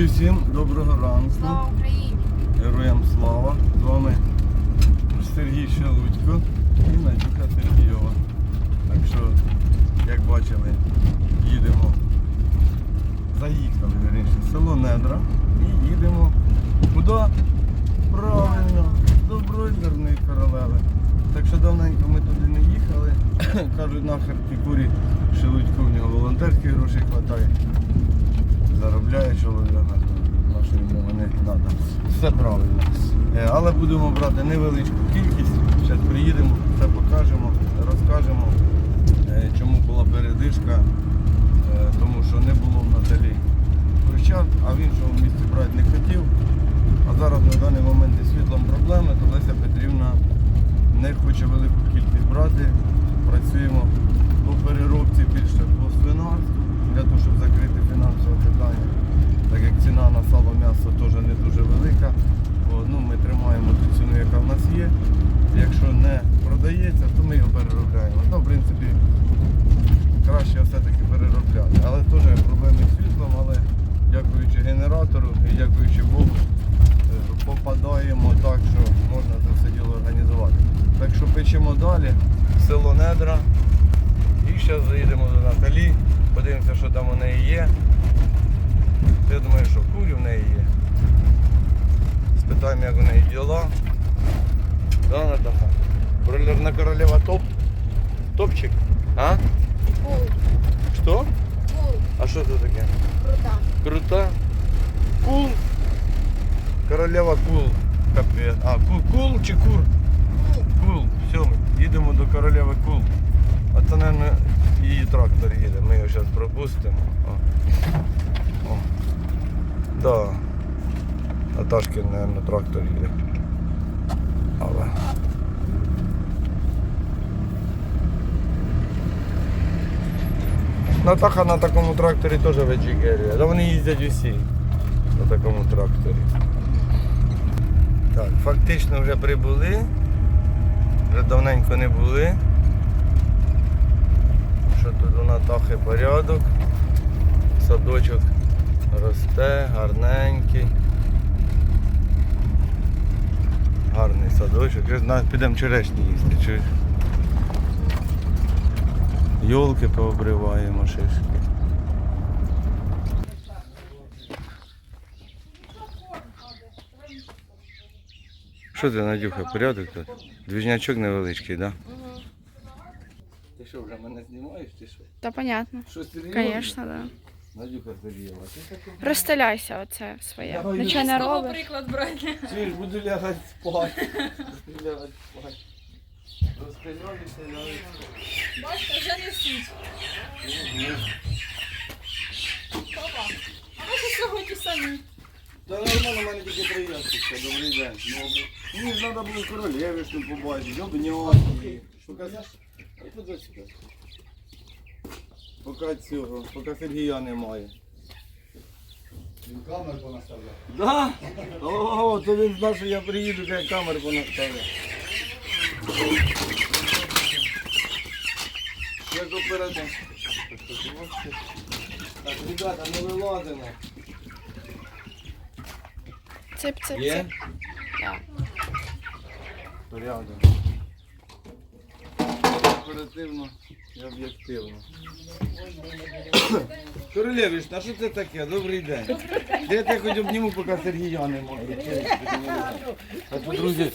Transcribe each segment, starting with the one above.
Друзі, всім доброго ранку. Слава Україні! Героям слава. З вами Сергій Шелудько і Надюха Сергійова. Так що, як бачили, їдемо. Заїхали вірніше, в село Недра і їдемо куди? Правильно, до бройлерної королеви. Так що давненько ми туди не їхали. Кажуть, нахер ті курі Шелудько в нього волонтерських грошей вистачає. Заробляє чоловік, на що не треба. Все правильно. Е, Але будемо брати невеличку кількість. Зараз приїдемо, все покажемо, розкажемо, е, чому була передишка, Е, тому що не було в Наталі ключа, а в іншому місці брати не хотів. А зараз на даний момент зі світлом проблеми, то Леся Петрівна не хоче велику кількість брати. Працюємо по переробці більше по свинарству, для того, щоб закрити фінансове питання. Так як ціна на сало м'ясо теж не дуже велика. ну, ми тримаємо ту ціну, яка в нас є. Якщо не продається, то ми його переробляємо. Ну, в принципі, краще все-таки переробляти. Але теж проблеми з світлом, але дякуючи генератору і дякуючи Богу, е, попадаємо так, що можна це все діло організувати. Так що печемо далі, село Недра. І зараз заїдемо до Наталі, подивимося, що там у неї є. Я думаю, що курі в неї є. Спитаємо, як у неї діла. Да, Натаха? Бройлерна королева топ? Топчик? А? Кул, Що? кул, А що це таке? крута. Крута? Кул? Королева кул. Капець. А, кул, кул чи кур? Кул. Кул. Все, ми їдемо до королеви кул. А це, мабуть, Її трактор їде. Ми його зараз пропустимо. О. О. Да. Наташкин, мабуть, трактор їде. Але. Натаха на такому тракторі теж веджигерює. Да вони їздять усі на такому тракторі. Так, фактично вже прибули. Вже давненько не були. Що тут у Натахи порядок. Садочок росте, гарненький. Гарний садочок. Підемо черешні їсти. Чуєш? Йолки пообриваємо шишки. Що ти, Надюха, порядок тут? Двіжнячок невеличкий, так? Да? Ти що, вже мене знімаєш чи що? Та понятно. Що серйозно? Конечно, да. Надюха Сергієва, ти таке? Розстеляйся оце своє. Давай, Нічого не Кого робиш. приклад брати? Чуєш, буду лягати спати. Буду лягати спати. Розпиляюся, лягати спати. Бачите, вже несуть. Папа, а ви що сьогодні самі? Та нормально, в мене тільки приємство. Добрий день. Ну, Мені ж треба було королевишну побачити, обняти. Показати? А тут Поки цього, поки Сергія немає. Він камер понаставляв. Да? Ого, то він знав, що я приїду, я камеру понаставлю. Як оперативно. Так, ребята, ми вилазимо. Цip, цip, Є? цip. Порядок. Оперативно і об'єктивно. Королевич, а що це таке? Добрий день. Де я хоч обніму, поки Сергія немає. А то, друзі,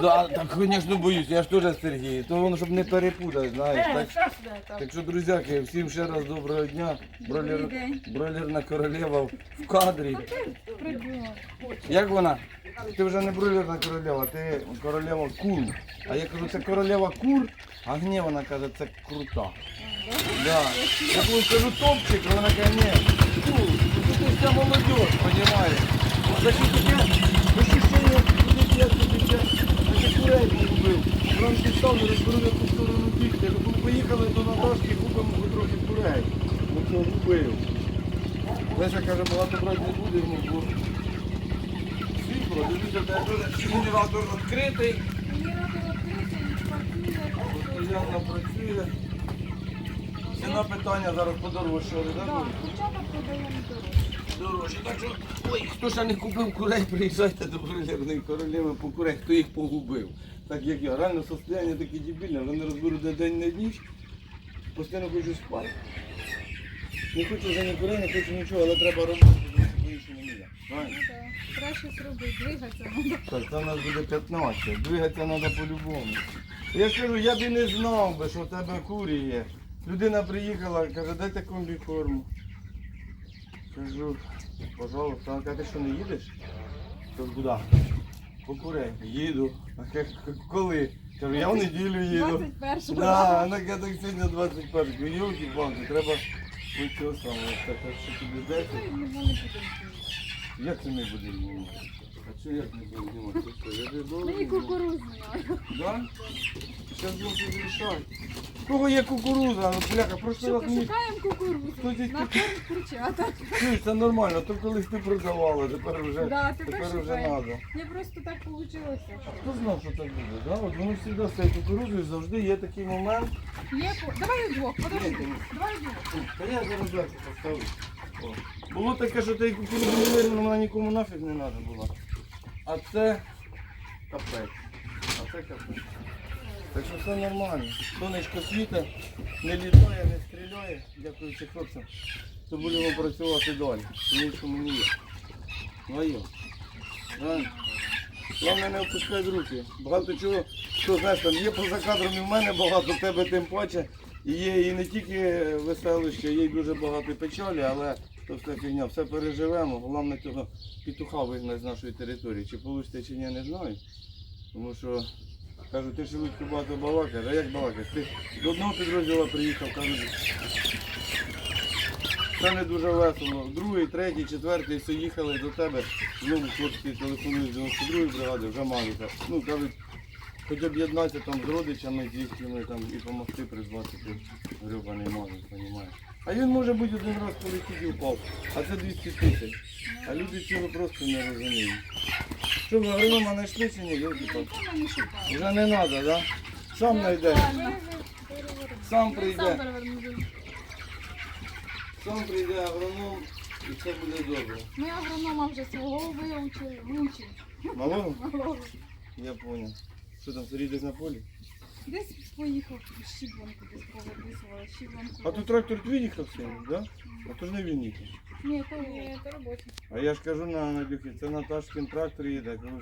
да, так, звісно, боюсь, я ж теж Сергій. То воно, щоб не перепутати, знаєш. Так, так що, друзяки, всім ще раз доброго дня. Бройлер, бройлерна королева в кадрі. Як вона? Ти вже не бройлерна королева, ти королева кур. А я кажу, це королева кур, а гнєвана каже, це крута. Да. Я коли кажу топчик, вона каже, ні, кур, ну ти вся молодь, розумієш? Значить, таке ощущення, що я тобі це, наче курей купив. Нам підстав, не розберу ту сторону бігти. Я кажу, поїхали до Наташки, купимо трохи курей. Ну що, купив. Леся каже, багато брати не будемо, бо дивіться, де теж генератор відкритий. Постійно працює. Ціна питання зараз подорожчала, так? Дівчата продаємо дорожче. дорожче. Так що, ой, хто ще не купив курей, приїжджайте до брилерної королеви по курей, хто їх погубив. Так як я. Реально состояння таке дебільне, вони розберуть де день на ніч, постійно хочу спати. Не хочу вже ні курей, не хочу нічого, але треба робити, Краще зробити, двигатися треба. Так, це у нас буде 15. Двигатися треба по-любому. Я ж кажу, я б і не знав би, що в тебе курі є. Людина приїхала, каже, дайте комбікорму. Кажу, пожалуйста, вона каже, ти що не їдеш? Кажу, куди? По курей. Їду. А каже, коли? Кажу, я в неділю їду. 21-го. Да, вона каже, так сьогодні 21. Кажу, йолки палки треба ось цього самого. Так, що тобі 10? Як це не буде знімати? А що як не буде знімати? Ти що, Я довго Мені знімаю? кукурузу знаю. Да? Сейчас будем решать. В кого є кукуруза? Ну, бляха, прошлий раз мені... Шукаємо кукурузу. Хто здесь На ку- корм курчата. Чуєш, це нормально, то колись ти продавала, тепер вже, Да, тепер тепер вже шукаємо. треба. Мені просто так вийшло. Хто знав, що так буде, да? От воно завжди з цією кукурузою завжди є такий момент. Є по... Давай удвох, подожди. Давай удвох. Та я зараз дверцю поставлю. О. Було таке, що ти кукурузу вона нікому нафіг не треба була. А це капець. А це капець. Так що все нормально. Сонечко світе, не літає, не стріляє, дякуючи хлопцям. То будемо працювати далі. По-іншому не є. Ну. Правильно? Головне не опускай руки. Багато чого, що знаєш, там є поза кадром і в мене багато, в тебе тим паче. І є і не тільки веселище, є й дуже багато печалі, але то все фігня, все переживемо. Головне цього петуха вигнати з нашої території. Чи вийде, чи ні, не знаю. Тому що кажуть, ти шелудько багато балакаєш, а як балакаєш? Ти до одного підрозділу приїхав, кажуть, це не дуже весело. Другий, третій, четвертий, все їхали до тебе. Знову хлопці телефонують з 92-ї бригади, вже малюка. Ну, кажуть, хоч об'єднатися там з родичами, з їхніми там і допомогти призвати тут гребаний мазок, розумієш. А він може бути один раз полетів і впав, а це 200 тисяч. А люди цього просто не розуміють. Що ви агронома знайшли чи ні? Вже не треба, так? Да? Сам знайде. Сам прийде. Сам прийде агроном і все буде добре. Ми агронома вже свого вивчили. Малого? Малого. Я понял. Що там, сидить на полі? Десь поїхав, щібланку десь повиписували, щібланку. А тут трактор твій їхав сьогодні, да? А то ж не він їхав. Ні, то, Ні, то робота. А я ж кажу на Надюхі, це Наташкин трактор їде. Кажу,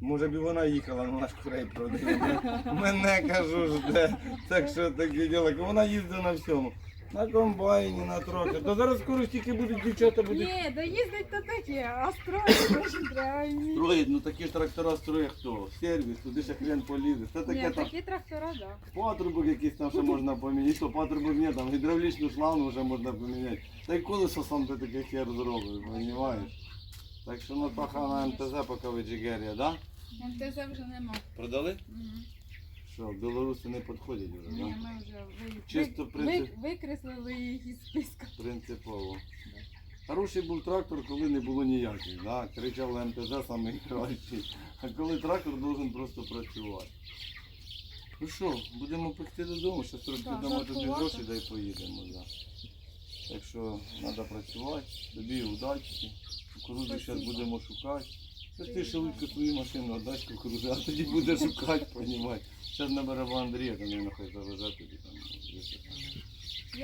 Може б і вона їхала, але наш ж продає. Мене кажу ж. Так що таке діло. Вона їздить на всьому. На комбайні, на трактор. То зараз скоро стільки будуть дівчата будуть. Ні, да їздить то таке, а строїть дуже. Строїть, ну такі ж трактора строє хто? Сервіс, туди ще хрен полізе. Це таке там такі трактора, так. патрубок якийсь там ще можна поміняти. І що патрубок ні, там гідравлічну шлангу вже можна поміняти. Та й колесо сам ти таке хер зробив, розумієш? Так що Натаха на МТЗ поки ви джигерія, да? МТЗ вже нема. Продали? Мгм. Що, білоруси не підходять вже, Ні, ми вже ви, Чисто ви, принцип- ви, викреслили їх із списка. Принципово. Хороший був трактор, коли не було ніяких, да? кричали МТЗ самий кращий. А коли трактор должен просто працювати. Ну що, будемо пекти додому, зараз трохи Так, дамо тобі жартувати. гроші, дай поїдемо. Да. Так що треба працювати, тобі удачі. Кукурудзу зараз Спасибо. будемо шукати. Це ти шелудько свою машину віддасть кукурудзу, а тоді буде шукати, понімаєш. Зараз наберемо Андрія, то не хай завезе тобі там.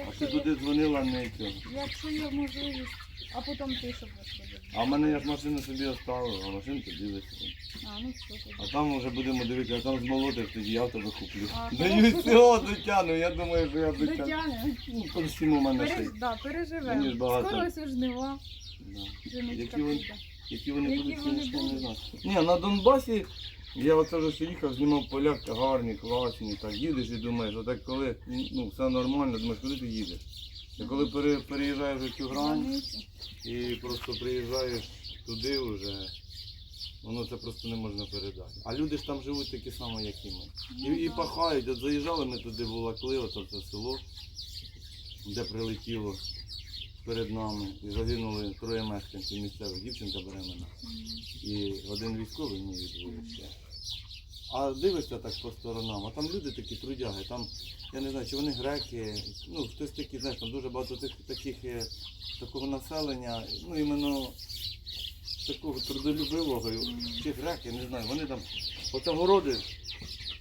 А ти туди дзвонила не цього. якщо є можливість, а потім ти щоб розповідати. А в мене я ж машину собі оставив, а машину тобі висипав. А, ну що тоді. А там вже будемо дивитися, а там змолотиш, тоді я в тебе куплю. А, Даю всього дотягну, я думаю, що я дотягну. Дотягне. Ну, по всім у мене ще. Переж... Да, Мені ж переживемо. багато. Скоро ось жнива, Да. Які вони, піде. які вони Які будуть, вони звісно, не будуть? знаю. Ні, на Донбасі я оце вже що їхав, знімав поля гарні, класні, так їдеш і думаєш, отак коли ну, все нормально, думаєш, куди ти їдеш? А коли пере, переїжджаєш в цю грань, і просто приїжджаєш туди вже, воно це просто не можна передати. А люди ж там живуть такі самі, як і ми. Ну, І, і пахають, от заїжджали ми туди, волокли, ото це село, де прилетіло перед нами. І загинули троє мешканців місцевих, дівчинка беременна. І один військовий мій ще. А дивишся так по сторонам, а там люди такі трудяги, там, я не знаю, чи вони греки, ну, хтось такі, знаєш, там дуже багато тих, таких, е, такого населення, ну, іменно такого трудолюбивого, чи греки, не знаю, вони там, оце городи,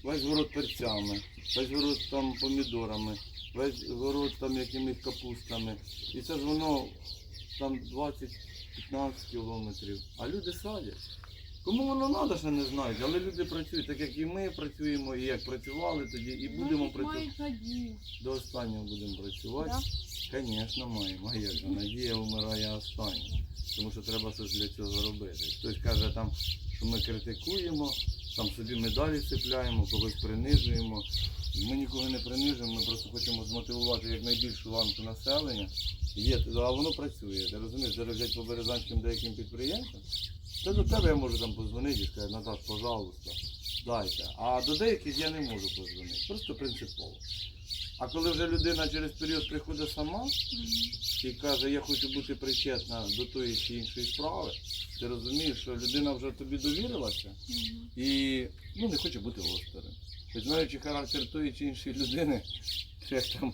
весь город перцями, весь город там помідорами, весь город там якимись капустами. І це ж воно там 20-15 кілометрів. А люди садять. Кому воно треба, ще не знають, але люди працюють, так як і ми працюємо, і як працювали тоді, і будемо Навіть працювати. До останнього будемо працювати. Звісно, маємо. А як же? Надія вмирає останньою. Тому що треба щось для цього робити. Хтось каже, там, що ми критикуємо, там собі медалі цепляємо, когось принижуємо. Ми нікого не принижуємо, ми просто хочемо змотивувати якнайбільшу ланку населення. Є, а воно працює. Ти розумієш, зараз взяти по березанським деяким підприємствам, то до тебе я можу там подзвонити і сказати, Наташ, пожалуйста, дайте. А до деяких я не можу подзвонити. Просто принципово. А коли вже людина через період приходить сама і каже, я хочу бути причетна до тої чи іншої справи, ти розумієш, що людина вже тобі довірилася і ну, не хоче бути. Хоч знаючи характер тої чи іншої людини, як там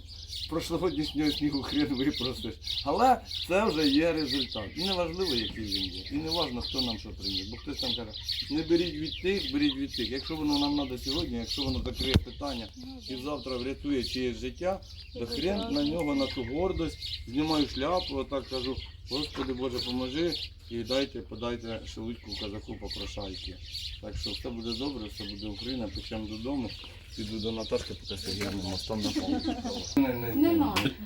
прошлогоднішнього снігу хрен випросиш. Але це вже є результат. І неважливо, який він є. І не важливо, хто нам що приніс. Бо хтось там каже, не беріть від тих, беріть від тих. Якщо воно нам треба сьогодні, якщо воно закриє питання і завтра врятує чиєсь життя, то хрен на нього, на ту гордость, знімаю шляпу, отак кажу, Господи Боже, поможи і дайте, подайте шелудьку казаку попрошайки. Так що все буде добре, все буде Україна, печемо додому, піду до Наташки, поки Сергіяну мостом на пол. Не.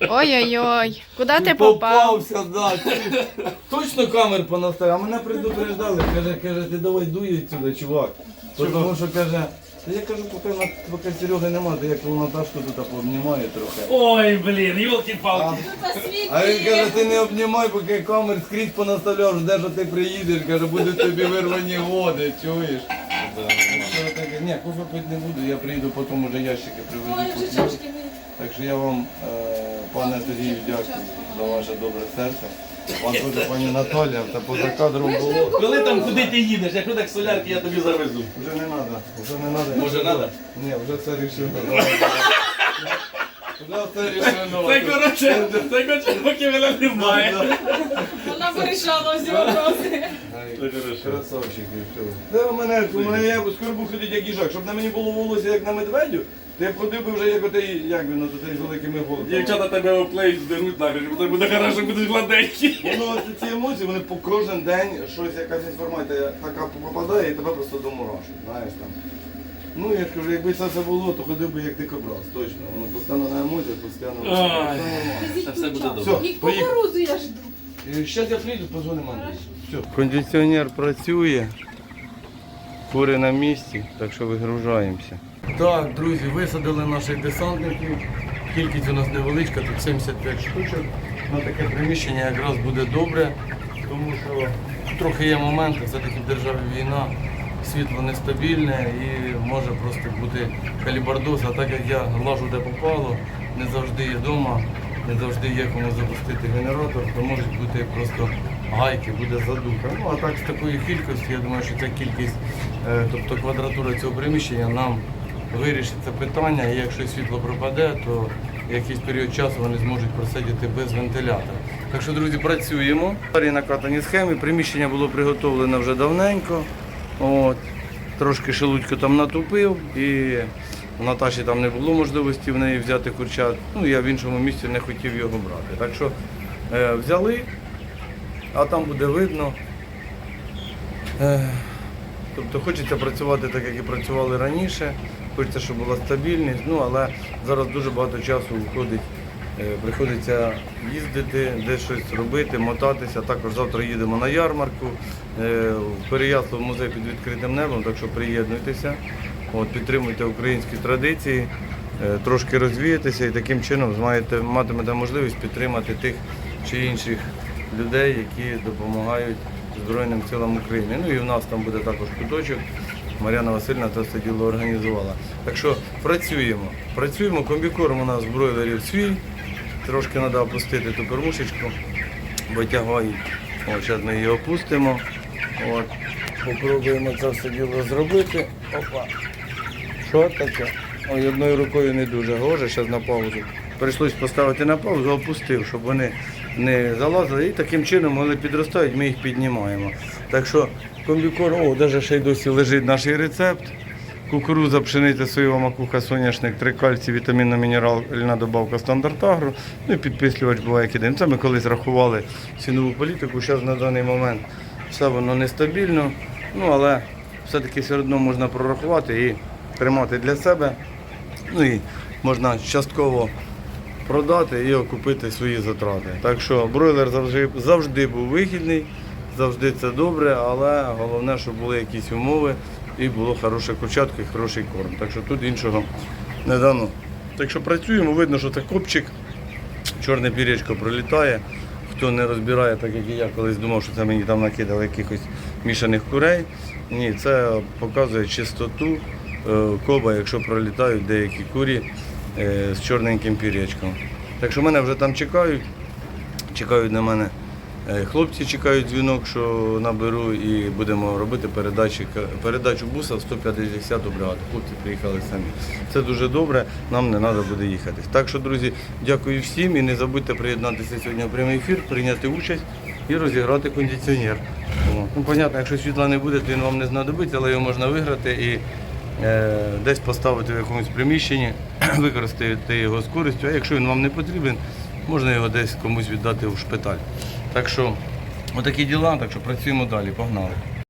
Ой-ой-ой, куди ти попав? Попався, да. ти Точно камер понаставив, а мене предупреждали, каже, каже, ти давай дуй відсюди, чувак. Тому що каже, та я кажу, поки, на- поки Сереги немає, то я коли Наташку тут пообнімаю трохи. Ой, блін, йолки-палки. А він каже, ти не обнімай, поки камер скрізь понаставляв, жде, що ти приїдеш, каже, будуть тобі вирвані води, чуєш? Що таке? Ні, кофе пити не буду, я приїду, потім уже ящики приведу. поп'ю. Так що я вам, е, пане Сергію, дякую за ваше добре серце. Вам дуже, пані Наталя, та поза кадром було. Коли там куди ти їдеш, якщо так солярки, я тобі завезу. Вже не треба, вже не треба. Може, надо? Ні, вже все рішено. Вже все рішено. Це коротше, це коротше, поки мене немає. Вона вирішала всі вопроси. Ай, Красавчики, у мене, у мене я скоро був ходити як їжак, щоб на мені було волосся як на медведю, то я б ходив би вже як отей, як він, от отей з великими голодами. Дівчата тебе оплеють, здеруть нахер, бо це буде хорошо, будеш гладенький. Воно ось ці емоції, вони по кожен день щось, якась інформація така попадає і тебе просто до мурашок, знаєш там. Ну, я ж кажу, якби це все було, то ходив би як дикобраз, точно. Воно постійно на емоціях, постійно. Ой. Все все буде добре. Все, поїхали. кукурузу я жду. Зараз я прийду, позвонимо Андрію. Кондиціонер працює, кури на місці, так що вигружаємося. Так, друзі, висадили наших десантників. Кількість у нас невеличка, тут 75 штучок. На таке приміщення якраз буде добре, тому що трохи є моменти, все-таки в державі війна, світло нестабільне і може просто бути калібардоз, а так як я лажу де попало, не завжди є вдома, не завжди є кому запустити генератор, то можуть бути просто гайки, буде задуха. Ну а так з такої кількості, я думаю, що ця кількість, е, тобто квадратура цього приміщення нам вирішить це питання, і якщо світло пропаде, то якийсь період часу вони зможуть просидіти без вентилятора. Так що, друзі, працюємо. Старі накатані схеми, приміщення було приготовлено вже давненько. От. Трошки шелудько там натупив і у Наташі там не було можливості в неї взяти курчат. Ну, я в іншому місці не хотів його брати. Так що е, взяли, а там буде видно. Е, тобто хочеться працювати так, як і працювали раніше. Хочеться, щоб була стабільність, ну але зараз дуже багато часу виходить. Е, Приходиться їздити, десь щось робити, мотатися. Також завтра їдемо на ярмарку. Е, В Переяслав музей під відкритим небом, так що приєднуйтеся, От, підтримуйте українські традиції, е, трошки розвіятися і таким чином змаєте, матимете можливість підтримати тих чи інших людей, які допомагають Збройним силам України. Ну і в нас там буде також куточок. Мар'яна Васильівна це все діло організувала. Так що працюємо. Працюємо, комбікорм у нас бройлерів свій. Трошки треба опустити ту кормушечку, бо. От, зараз ми її опустимо. От. Попробуємо це все діло зробити. Опа. Що таке? Ой, одною рукою не дуже гоже, зараз на паузу. Прийшлось поставити на паузу, опустив, щоб вони не залазили і таким чином вони підростають, ми їх піднімаємо. Так що комбікорм, о, навіть ще й досі лежить наш рецепт. Кукуруза, пшениця, соєва макуха, соняшник, три кальцій, вітамінна мінеральна добавка стандарт агро. Ну і підпислювач буває кидин. Це ми колись рахували цінову політику. Зараз на даний момент все воно нестабільно. Ну але все-таки все одно можна прорахувати і тримати для себе. Ну і можна частково продати і окупити свої затрати. Так що бройлер завжди, завжди був вигідний, завжди це добре, але головне, щоб були якісь умови і було хороше курчатко і хороший корм. Так що тут іншого не дано. Так що працюємо, видно, що це копчик, чорне пірячко пролітає. Хто не розбирає, так як і я колись думав, що це мені там накидали якихось мішаних курей. Ні, це показує чистоту коба, якщо пролітають деякі курі е, з чорненьким пірячком. Так що мене вже там чекають. Чекають на мене. е, Хлопці чекають дзвінок, що наберу і будемо робити передачі, передачу буса в 150-ту бригаду. Хлопці приїхали самі. Це дуже добре, нам не треба буде їхати. Так що, друзі, дякую всім і не забудьте приєднатися сьогодні в прямий ефір, прийняти участь і розіграти кондиціонер. Ну, понятно, якщо світла не буде, то він вам не знадобиться, але його можна виграти і е, десь поставити в якомусь приміщенні, використати його з користю, а якщо він вам не потрібен, можна його десь комусь віддати в шпиталь. Так що, отакі діла, так що працюємо далі, погнали.